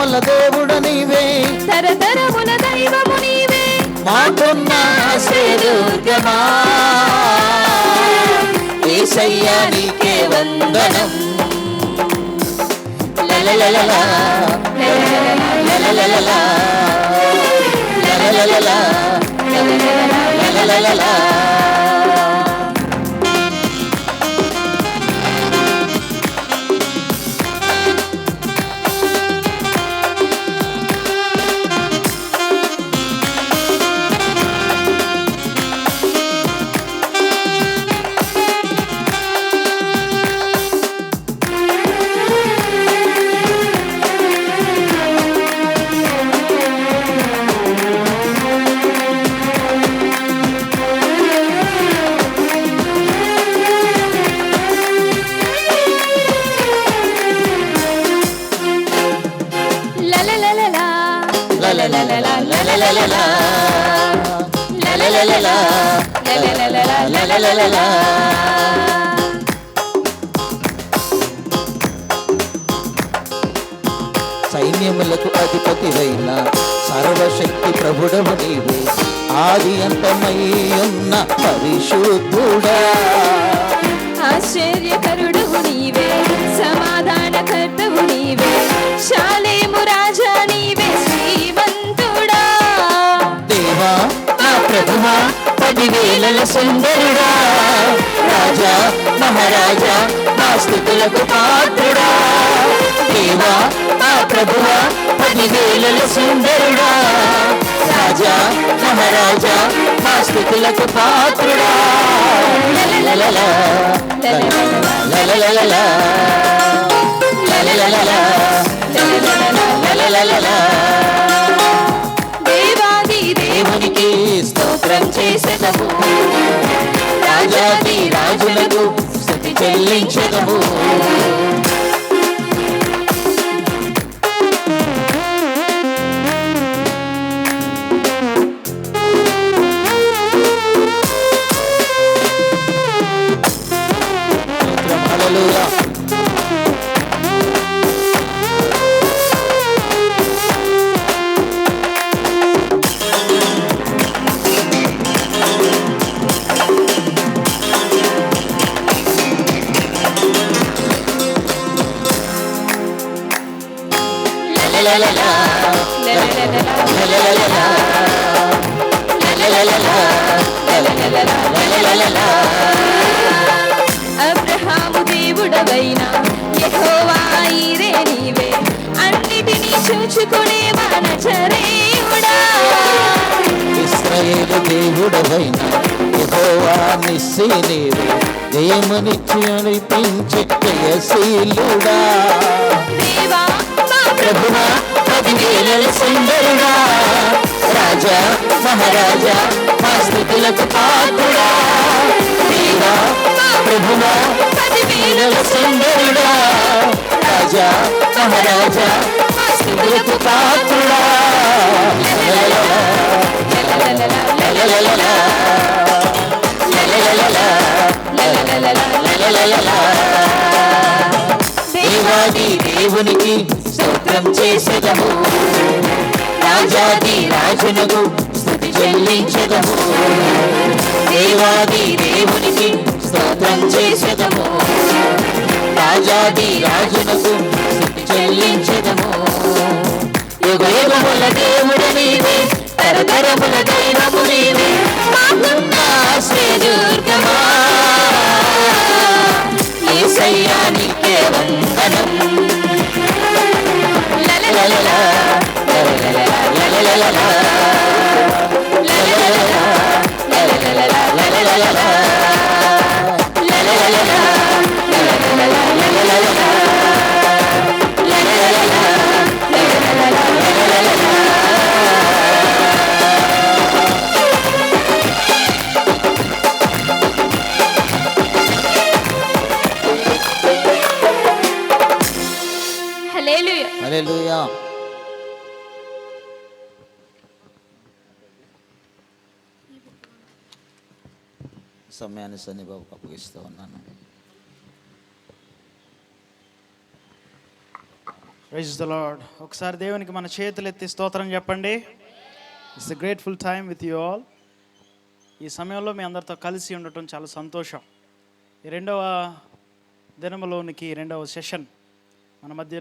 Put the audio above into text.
తరతరముల దేవుడు నీవే. తరతరముల దైవము నీవే. మాకున్న ఏసయ్యా నీకే వందనం. లలలలలా, లలలలలా, లలలలలా. లలలలలా, సైన్యములకు అధిపతివైన సర్వశక్తి ప్రభుడము నీవు ఆది అంతమై ఉన్న పరిశుద్ధుడా ఆశ్చర్యక ప్రభువా పదివేల సుందరుడా రాజా మహారాజా నా స్థుతులకు పాత్రుడా దేవా ఆ ప్రభువా పదివేల సుందరుడా రాజా మహారాజా నా స్థుతులకు పాత్రుడా లలలలా, లలలలా, além అబ్రహాము దేవుడవైన యెహోవాయిరే నీవే. అన్నిటినీ చూచుకునే మనచరేయుడా ఇస్రాయేలు దేవుడవైన యెహోవా నిస్సీ నీవు. జయమునిచ్చి అనిపించే జయశీలుడా దేవా ప్రభువా పదివేల సుందరుడా. రాజా మహారాజా మా స్థుతులకు పాత్రుడా. దేవా ప్రభువా పదివేల సుందరుడా. రాజా మహారాజా మా స్థుతులకు పాత్రుడా. దేవాది దేవునికి స్తోత్రం చేసేదము. రాజాది రాజునకు స్థుతి చెల్లించదము. దేవాది దేవునికి స్తోత్రం చేసేదము. రాజాది రాజునకు స్థుతి చెల్లించదము. యుగ యుగముల దేవుడు నీవే తరతరముల దైవము నీవే. మాకున్న శ్రీదుర్గమా ఏసయ్యా నీకే వందనం. హల్లెలూయా. హల్లెలూయా. సమయాన్ని సన్నిబాబుకు అప్పగిస్తూ ఉన్నాను. రైజ్ ద లార్డ్ ఒకసారి దేవునికి మన చేతులు ఎత్తి స్తోత్రం చెప్పండి. It's the grateful time with you all ఈ సమయంలో మీ అందరితో కలిసి ఉండటం చాలా సంతోషం. ఈ రెండవ దినములోనికి రెండవ సెషన్ మన మధ్య